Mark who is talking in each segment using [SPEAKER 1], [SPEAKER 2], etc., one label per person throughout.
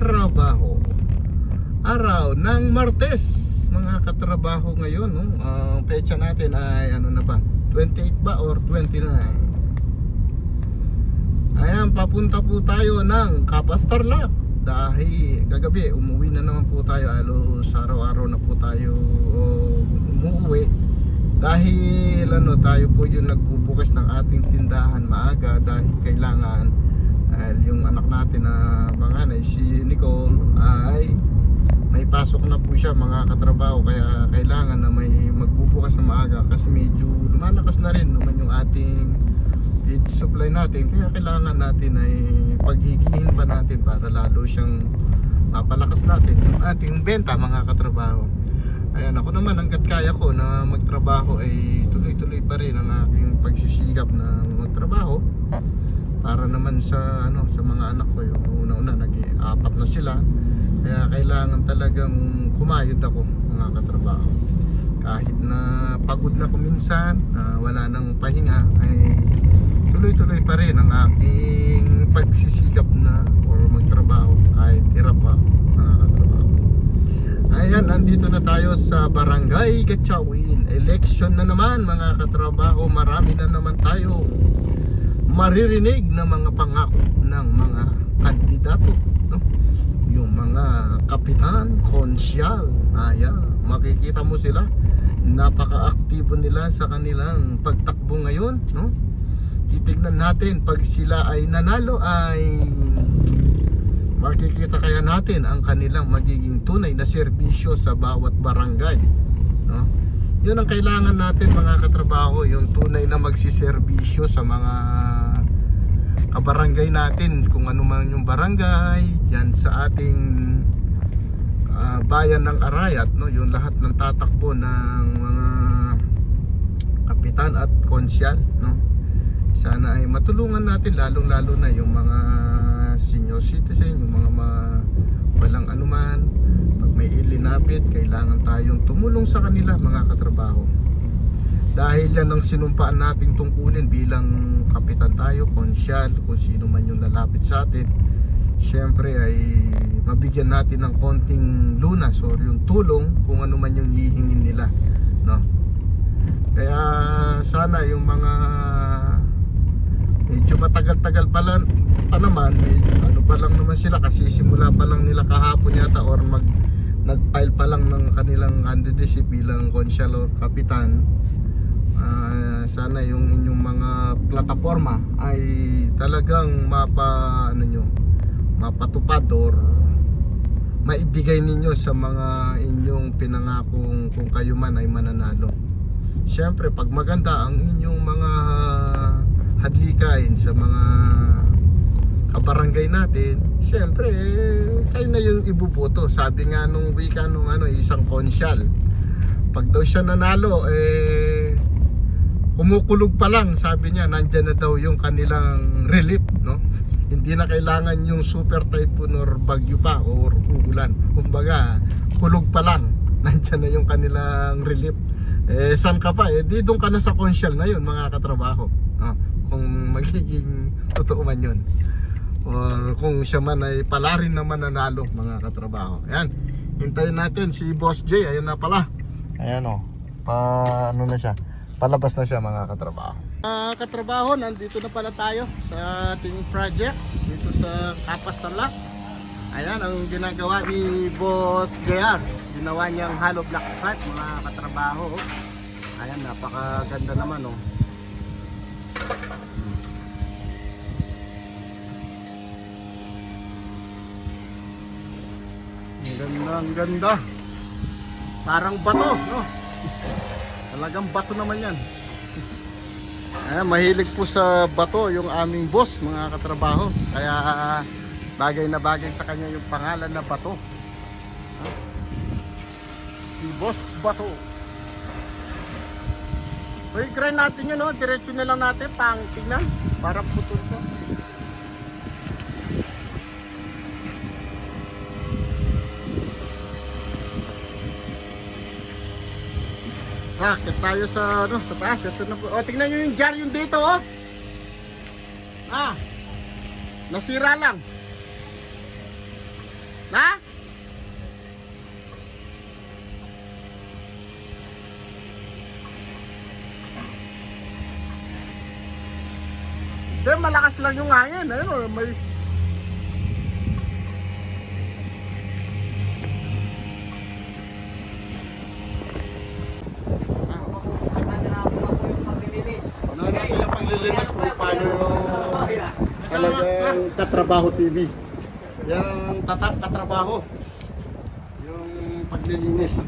[SPEAKER 1] trabaho. Araw ng Martes, mga katrabaho ngayon, no? Ang pecha natin ay ano na ba? 28 ba or 29? Ayan, papunta po tayo ng Kapastarlak dahil gagabi umuwi na naman po tayo halos araw-araw na po tayo umuwi dahil ano tayo po yung nagbubukas ng ating tindahan maaga dahil kailangan dahil yung anak natin na panganay si Nicole ay may pasok na po siya mga katrabaho. Kaya kailangan na may magbubukas na maaga kasi medyo lumalakas na rin naman yung ating feed supply natin. Kaya kailangan natin ay paghigihin pa natin para lalo siyang mapalakas natin yung ating benta mga katrabaho. Ayan ako naman hanggat kaya ko na magtrabaho ay tuloy-tuloy pa rin ang aking pagsisikap na magtrabaho para naman sa ano sa mga anak ko yung una-una nag-apat na sila. Kaya kailangan talagang kumayod ako mga katrabaho. Kahit na pagod na ko minsan na wala nang pahinga ay tuloy-tuloy pa rin ang aking pagsisikap na or magtrabaho kahit hirap pa mga katrabaho. Ayan nandito na tayo sa barangay Gatchawin election na naman mga katrabaho. Marami na naman tayo maririnig na mga pangako ng mga kandidato no? yung mga kapitan, konsyal ayan, makikita mo sila napaka-aktibo nila sa kanilang pagtakbo ngayon no? titignan natin pag sila ay nanalo ay makikita kaya natin ang kanilang magiging tunay na serbisyo sa bawat barangay? Yun ang kailangan natin mga katrabaho yung tunay na magsiservisyo sa mga kabarangay natin. Kung ano man yung barangay yan sa ating ah, bayan ng Arayat no? Yung lahat ng tatakbo ng mga kapitan at konsyal no? Sana ay matulungan natin lalong lalo na yung mga senior citizen yung mga ma walang anuman may ilinapit kailangan tayong tumulong sa kanila mga katrabaho dahil yan ang sinumpaan nating tungkulin bilang kapitan tayo, konsyal, kung sino man yung lalapit sa atin syempre ay mabigyan natin ng konting lunas or yung tulong kung ano man yung hihingin nila no? kaya sana yung mga medyo matagal-tagal pa, lang, pa naman medyo ano pa lang naman sila kasi simula pa lang nila kahapon yata or mag nag-file pa lang ng kanilang candidacy bilang konsyal or kapitan. Ah, sana yung inyong mga plataforma ay talagang mapa ano nyo mapatupad or maibigay ninyo sa mga inyong pinangakong kung kayo man ay mananalo. Siyempre pag maganda ang inyong mga hadlikain sa mga kabarangay natin Siyempre eh, kayo na yung ibuboto. Sabi nga nung wika nung ano, isang konsyal Pag daw siya nanalo eh kumukulog pa lang sabi niya nandyan na daw yung kanilang relief no? Hindi na kailangan yung super typhoon or bagyo pa or ulan kumbaga kulog pa lang. Nandyan na yung kanilang relief. Eh saan ka pa? Eh di doon ka na sa consyal na yun mga katrabaho no? kung magiging totoo man yun or kung siya man ay pala rin naman nanalo mga katrabaho ayan hintayin natin si Boss J ayan na pala ayan o pa ano na siya palabas na siya mga katrabaho. Mga katrabaho, nandito na pala tayo sa ating project dito sa Kapas Tarlac. Ayan ang ginagawa ni Boss JR. Ginawa niyang hollow block cut mga katrabaho. Ayan, napakaganda naman oh. Ang ganda, ang ganda. Parang bato, no? Talagang bato naman yan. Ayan, mahilig po sa bato yung aming boss, mga katrabaho. Kaya bagay na bagay sa kanya yung pangalan na bato. Ha? Si Boss Bato. Uy, grind natin yun, no? Diretso na lang natin, pang tignan. Para putol siya. Racket tayo sa ano, sa taas. Ito na po. Oh, o, tingnan niyo yung jar yung dito, oh. Ah. Nasira lang. Na? Then malakas lang yung hangin. Ayun, oh, may katrabaho TV. Yung tatak katrabaho. Yung paglilinis.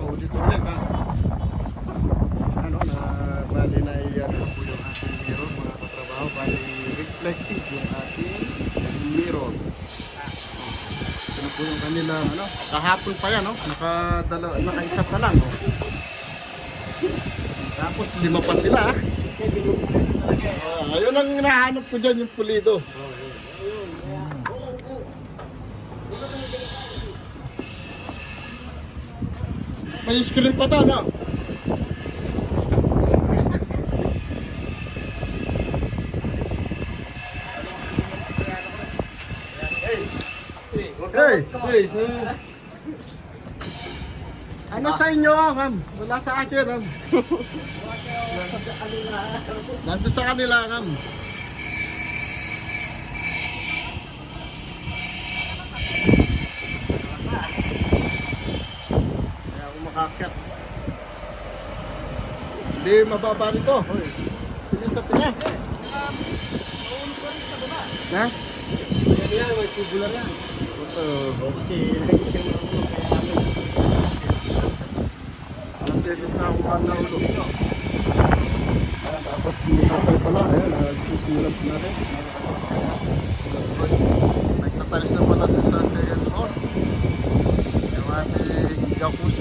[SPEAKER 1] Paulit-ulit ha. Ano na bali na iyan po yung ating mirror mga katrabaho. Bali reflective yung ating mirror. Ano po yung ano, kahapon pa yan, no? Nakadala, nakaisa pa lang? Tapos lima pa sila, Ah, ayun ang hinahanap ko dyan, yung pulido. May screen pa to, no? Hey! Ano sa inyo, ma'am? Wala sa akin, ma'am. Nandun sa kanila, ma'am. Kaya ako makakyat. Hindi mababa nito. Sige sa pina. Ha? Oo. Alam beses na ako ang naulo. Tapos sinatay pala. Ayan, nagsisimulan po natin. Nagtatalis na pala dun sa second floor. Yung ating jacuzzi.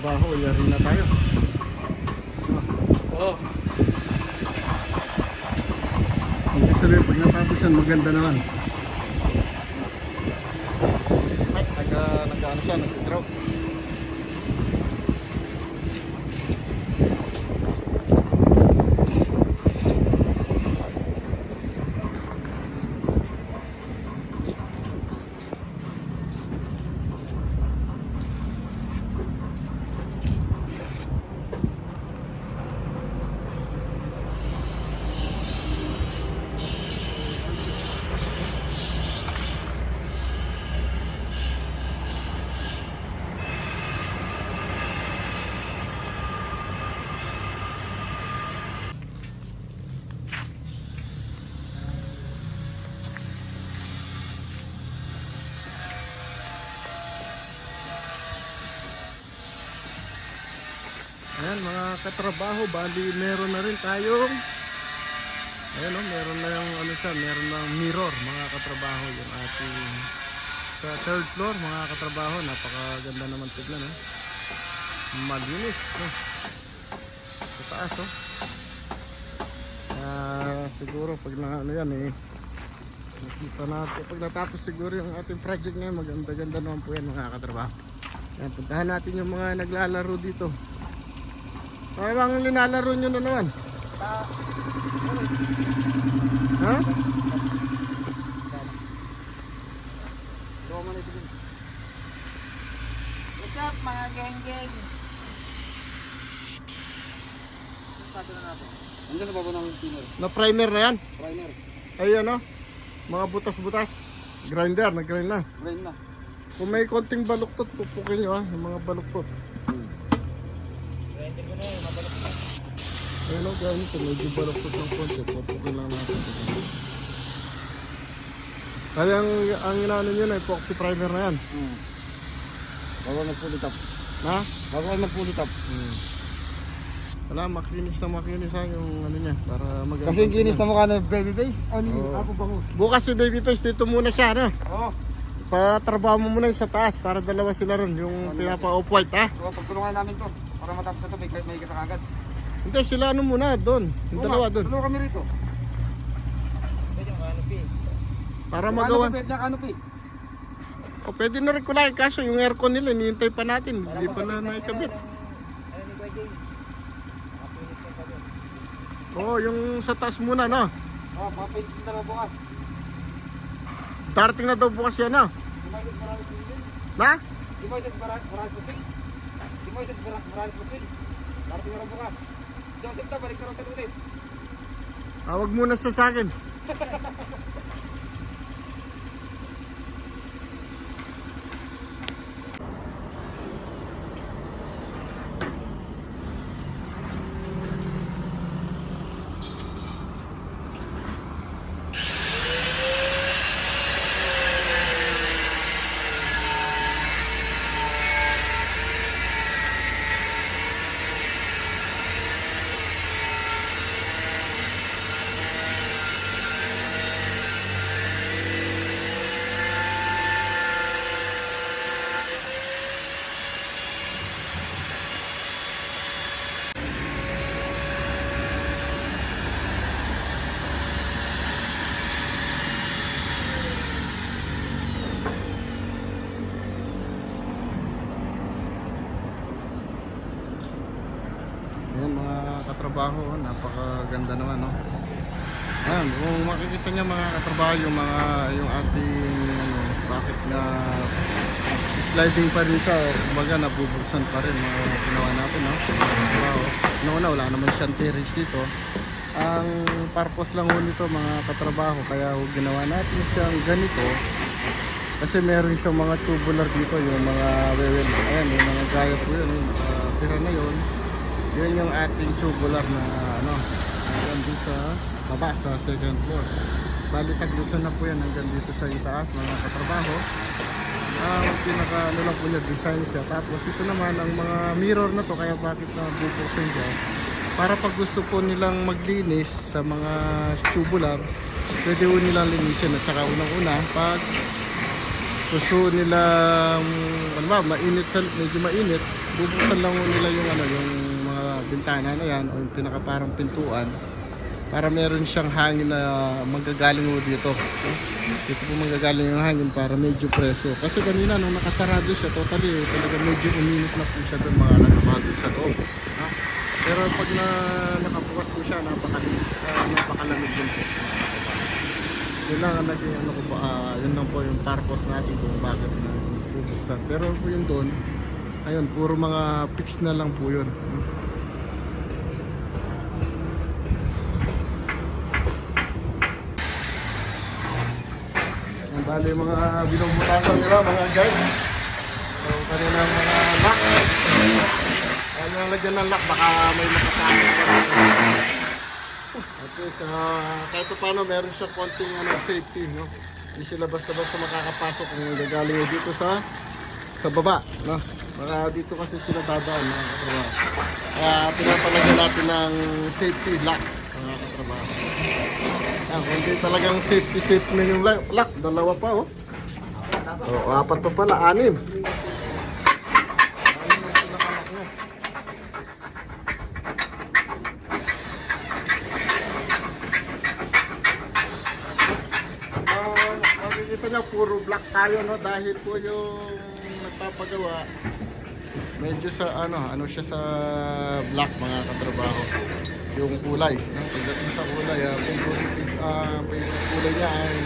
[SPEAKER 1] Mga katrabaho, yari na tayo.
[SPEAKER 2] Oo.
[SPEAKER 1] Ibig sabihin, pag natapos yan, maganda naman. Ay, nagka, nagka ano siya, nagka-draw. Mga katrabaho, bali meron na rin tayong Ayan o, meron na yung ano siya, meron na mirror mga katrabaho yung ating sa third floor mga katrabaho, napakaganda naman tignan eh. Malinis no? Sa taas oh. Ah, siguro pag na ano yan eh Nakita natin, pag natapos siguro yung ating project ngayon, maganda-ganda naman po yan mga katrabaho. Ayan, puntahan natin yung mga naglalaro dito. Ano bang linalaro nyo na naman? Ha?
[SPEAKER 2] What's up mga geng-geng? Andiyan na ba ba ng steamer?
[SPEAKER 1] Na primer na yan?
[SPEAKER 2] Primer.
[SPEAKER 1] Ayun no? Mga butas-butas. Grinder, nag-grind na.
[SPEAKER 2] Grind na.
[SPEAKER 1] Kung may konting baluktot, pupukin nyo ha, yung mga baluktot. Ayun o, gano'n ito, medyo baluktot ng konti, pupukin lang natin. Kaya ang, ang inaano nyo na, epoxy primer na yan.
[SPEAKER 2] Hmm. Bago mag-fully top.
[SPEAKER 1] Ha?
[SPEAKER 2] Bago ka mag-fully top.
[SPEAKER 1] Hmm. Wala, makinis na makinis ha, yung ano niya, para maganda.
[SPEAKER 2] Kasi yung kinis na mukha ng baby face. Ano yun? Ako bangus.
[SPEAKER 1] Bukas si Babyface, dito muna siya, no?
[SPEAKER 2] Oo.
[SPEAKER 1] Patrabaho mo muna sa taas para dalawa sila ron, yung pinapa-off-white, ha?
[SPEAKER 2] So, pagtulungan namin to. Para matapos na to, may may ka agad.
[SPEAKER 1] Hindi, sila ano muna, doon. Yung dalawa doon.
[SPEAKER 2] Dalawa kami rito.
[SPEAKER 1] Para
[SPEAKER 2] Ano
[SPEAKER 1] magawa.
[SPEAKER 2] pa, na canopy?
[SPEAKER 1] O, pwede na rin kulay. Kaso yung aircon nila, nihintay pa natin. Hindi pa na naikabit. Oo, yung sa taas muna, no?
[SPEAKER 2] Oh, page 6 na lang bukas.
[SPEAKER 1] Darating na daw bukas yan, no?
[SPEAKER 2] Si Moises Morales Pascual.
[SPEAKER 1] Na?
[SPEAKER 2] Si Moises Mora- Morales Pascual. Si Moises Mora- Morales Pascual. Darating na lang bukas. Joseph daw, balik na raw sa lunes.
[SPEAKER 1] Tawag muna siya sa akin. Ayan mga katrabaho, napakaganda naman, no? Ayan, kung niya mga katrabaho yung mga, yung ating, ano, bakit na sliding pa rin siya, o kumbaga nabubuksan pa rin mga ginawa natin, no? Katrabaho. Noon na, wala naman siyang terrace dito. Ang purpose lang nito mga katrabaho, kaya ginawa natin siyang ganito, kasi meron siyang mga tubular dito, yung mga wewel, ayan, yung mga gaya po yun, mga tira na yun. Yun yung ating tubular na ano, hanggang doon sa baba sa second floor. Bali taglusan na po yan hanggang dito sa itaas mga katrabaho. Ang pinaka ano lang po niya design siya. Tapos ito naman ang mga mirror na to kaya bakit na bubuksan siya. Para pag gusto po nilang maglinis sa mga tubular, pwede po nilang linisin at saka unang-una pag gusto nila ano ba, mainit sa medyo mainit, bubuksan lang nila yung ano yung mga bintana na yan o yung pinaka parang pintuan para meron siyang hangin na manggagaling ho dito. Dito po manggagaling yung hangin para medyo preso. Kasi kanina nung nakasarado siya, totally talaga medyo uminit na po siya doon mga nakabago sa loob. Ha? Pero pag na nakabukas po siya, napakalimig, uh, napakalamig din po. Yun lang ang naging ano ko po, ah, yun lang po yung purpose natin kung bakit na bubuksan. Pero po yung doon, ayun, puro mga fix na lang po yun. Bali mga binubutasan nila mga guys. So kanina mga lock. Ano ang lagyan ng lock, baka may makasama. At least, ah, kahit pa paano meron siya konting ano, safety, no? Hindi sila basta-basta makakapasok kung gagaling dito sa sa baba, no? Baka dito kasi sila dadaan, mga katrabaho. Kaya pinapalagyan natin ng safety lock, mga katrabaho. Ah, kung di talagang safety safety na yung lock, dalawa pa, oh. Oh, apat pa pala, anim. Ah, makikita niyo puro black tayo no dahil po yung nagpapagawa medyo sa ano ano siya sa black mga katrabaho yung kulay no? pagdating sa kulay ah, favorite favorite kulay niya ay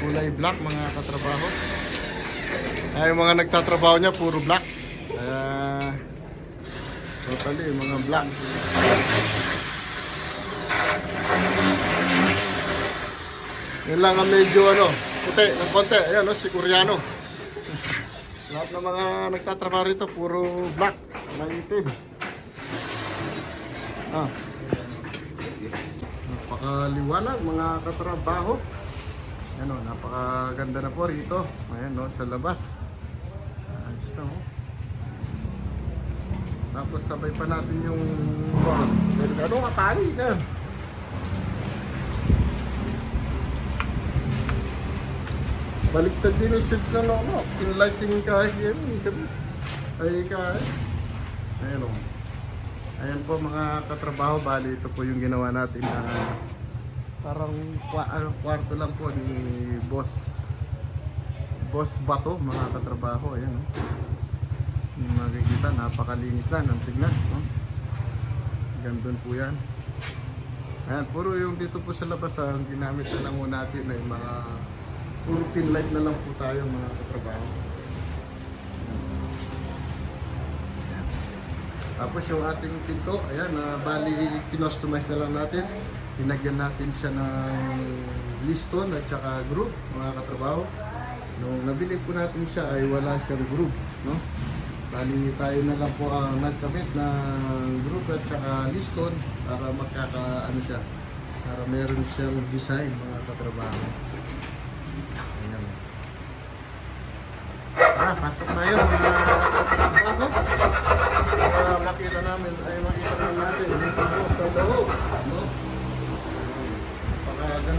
[SPEAKER 1] kulay black mga katrabaho ay mga nagtatrabaho niya puro black kaya totally mga black Yun lang ang medyo ano, puti ng konti. Ayan, no, si Koreano. Lahat ng mga nagtatrabaho rito, puro black, na itim. Ah. Napakaliwanag mga katrabaho. Ano, napakaganda na po rito. Ayan, no, sa labas. Ayos na, oh. Tapos sabay pa natin yung ano kapali na. Baliktad din yung seats ng lolo. Pinlighting kahit yan. Ay kahit. Ayan o. Ayan po mga katrabaho, bali ito po yung ginawa natin na parang ano, kwarto lang po ni Boss Boss Bato mga katrabaho. Ayan o. Yung makikita, napakalinis na ng tignan. No? Gandun po yan. Ayan, puro yung dito po sa labas ang ginamit na lang natin ay mga puro pin light na lang po tayo mga katrabaho. Tapos yung ating pinto, ayan, na bali kinostomize na lang natin. Pinagyan natin siya ng liston at saka group, mga katrabaho. Nung nabili po natin siya ay wala siyang group, no? Bali tayo na lang po ang nagkabit ng group at saka liston para magkaka ano siya para meron siyang design mga katrabaho. Ayan. Tara, pasok tayo mga katrabaho. Para makita namin ay makita naman natin dito po sa loob. No?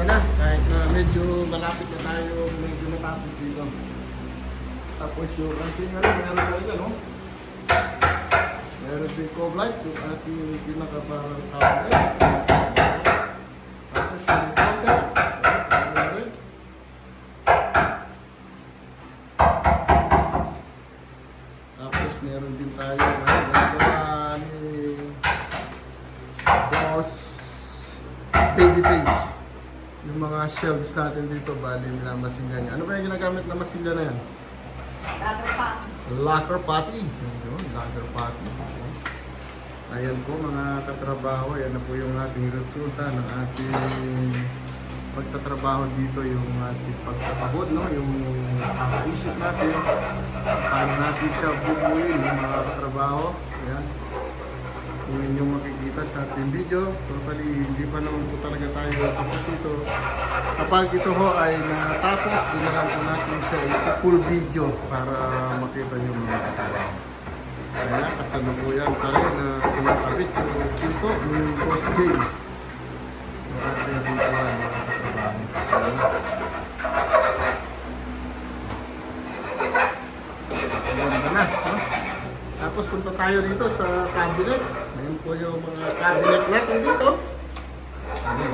[SPEAKER 1] Napakaganda na kahit na medyo malapit na tayo medyo matapos dito. Tapos yung ating ano, meron na rin ano. Meron din cove light, yung ating pinaka parang counter. Tapos yung counter. Tapos meron din tayo ano, nagawa ni Boss Baby Face. Yung mga shelves natin dito, bali minamasilya niya. Ano ba yung ginagamit na masilya na yan? Locker potty. Locker potty. Ayan po mga katrabaho, yan na po yung ating resulta ng ating pagtatrabaho dito, yung ating pagpapagod, no? yung kakaisip natin, paano natin siya bubuin, yung mga katrabaho. Ayan. Yung inyong makikita sa ating video, totally hindi pa naman po talaga tayo tapos dito. Kapag ito ho ay natapos, binalan po natin siya i-full video para makita nyo mga katrabaho. Kaya kasalukuyan pa rin na pinakabit yung pinto ni Boss J. Yung ating videoan mga katrabaho. Ayan. Ganda na. Tapos punta tayo dito sa cabinet. Ayan po yung mga cabinet natin dito. Ayan.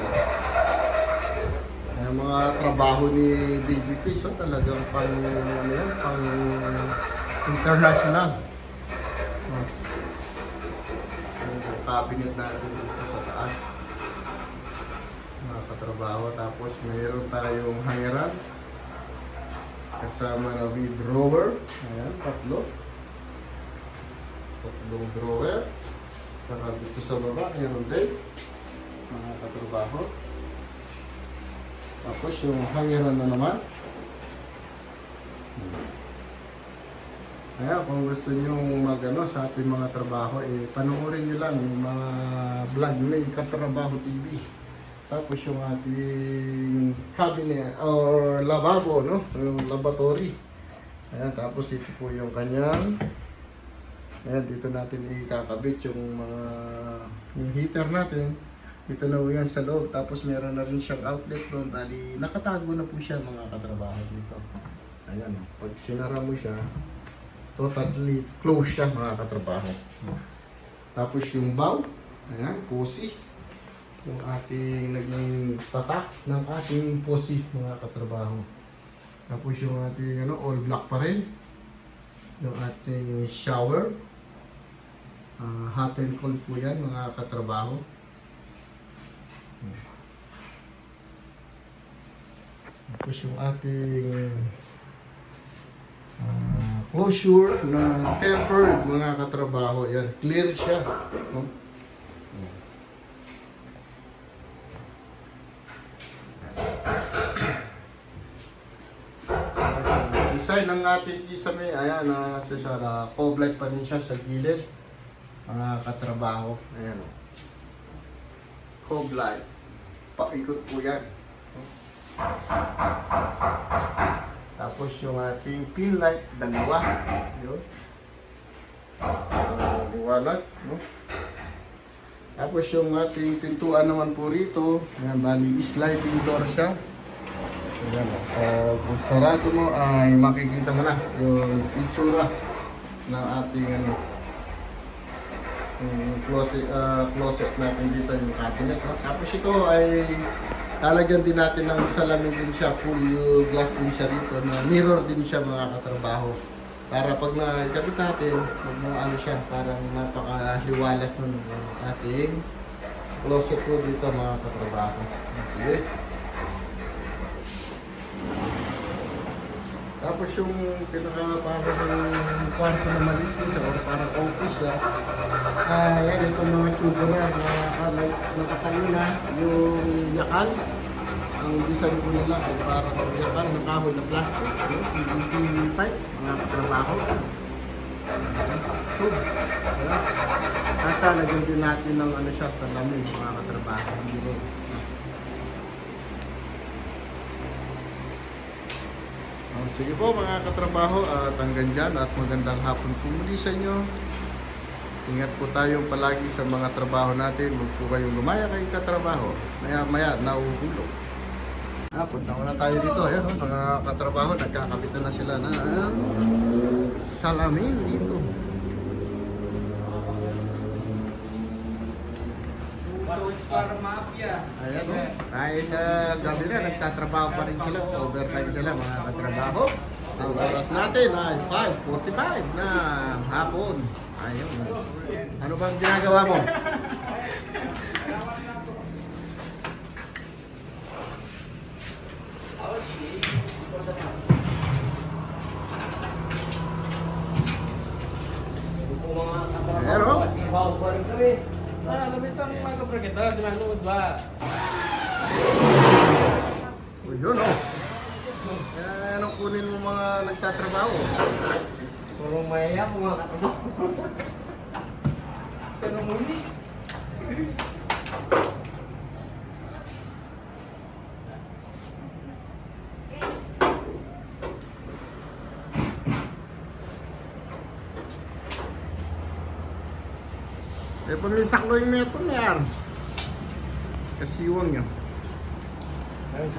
[SPEAKER 1] Ayan, mga trabaho ni BBP. So talagang pang, ano pang international. Oh. Yung cabinet natin dito sa taas. Mga katrabaho. Tapos mayroon tayong hangeran. Kasama na with drawer. Ayan, tatlo tatlong drawer. Saka dito sa baba, mayroon din. Mga katrabaho. Tapos yung hangiran na naman. Kaya kung gusto nyo magano sa ating mga trabaho, eh, panoorin nyo lang yung mga vlog ni Katrabaho TV. Tapos yung ating cabinet or lavabo, no? Yung lavatory. Ayan, tapos ito po yung kanyang Ayan, dito natin ikakabit yung mga yung heater natin. Dito na yan sa loob. Tapos meron na rin siyang outlet doon. Bali, nakatago na po siya mga katrabaho dito. Ayan, pag sinara mo siya, totally close siya mga katrabaho. Tapos yung bow, ayan, pusi. Yung ating naging tatak ng ating pusi mga katrabaho. Tapos yung ating ano, all black pa rin. Yung ating shower. Ah, hot and cold po yan mga katrabaho. Tapos yung ating ah, closure na tempered mga katrabaho. Yan, clear siya. No? Design ng ating kisame, ayan, uh, siya, na light pa rin siya sa gilid mga katrabaho. Ayan o. Cove light. Pakikot po yan. Tapos yung ating pin light, dalawa. Yun. Uh, liwanag. No? Tapos yung ating pintuan naman po rito, ayan, bali sliding door siya. Ayan. Uh, kung sarado mo ay makikita mo na yung itsura ng ating ano, yung closet, ah, closet natin dito yung cabinet. No? Tapos ito ay lalagyan din natin ng salamin din siya, full glass din siya dito, na mirror din siya mga katrabaho. Para pag nakikabit natin, pag mga ano siya, parang napakaliwalas nun yung ating closet po dito mga katrabaho. Sige. Tapos yung pinaka parang kwarto na maliit siya or parang office siya. Ah, yan itong mga tubular na uh, nakatayo na yung yakal. Ang design ko nila ay parang yakal na kahoy na plastic, no? PVC pipe, mga katrabaho. So, yeah. Basta lagyan din natin ng ano siya sa lamin, mga katrabaho. Hindi rin. Oh, sige po mga katrabaho at hanggang dyan at magandang hapon po muli sa inyo. Ingat po tayong palagi sa mga trabaho natin. Huwag po kayong lumaya kay katrabaho. Maya maya nauhulog. Ah, punta muna tayo dito. Ayan, oh, mga katrabaho, nagkakapitan na sila ng salamin dito.
[SPEAKER 2] Para mafia.
[SPEAKER 1] Ayan, oh. kahit uh, gabi na, nagtatrabaho pa rin sila. Overtime sila, mga katrabaho. Ang oras natin ay 5.45 na hapon. Ayun. Ano bang ginagawa mo?
[SPEAKER 3] Mga kapre kita, di ba nung?
[SPEAKER 1] O yun, oh. Yan ang kunin mo mga nagtatrabaho.
[SPEAKER 3] Puro maya mga kapre. Sa muli.
[SPEAKER 1] Eh, pamisak lo yung meton na yan. Kasiwang yun.
[SPEAKER 3] Ayun,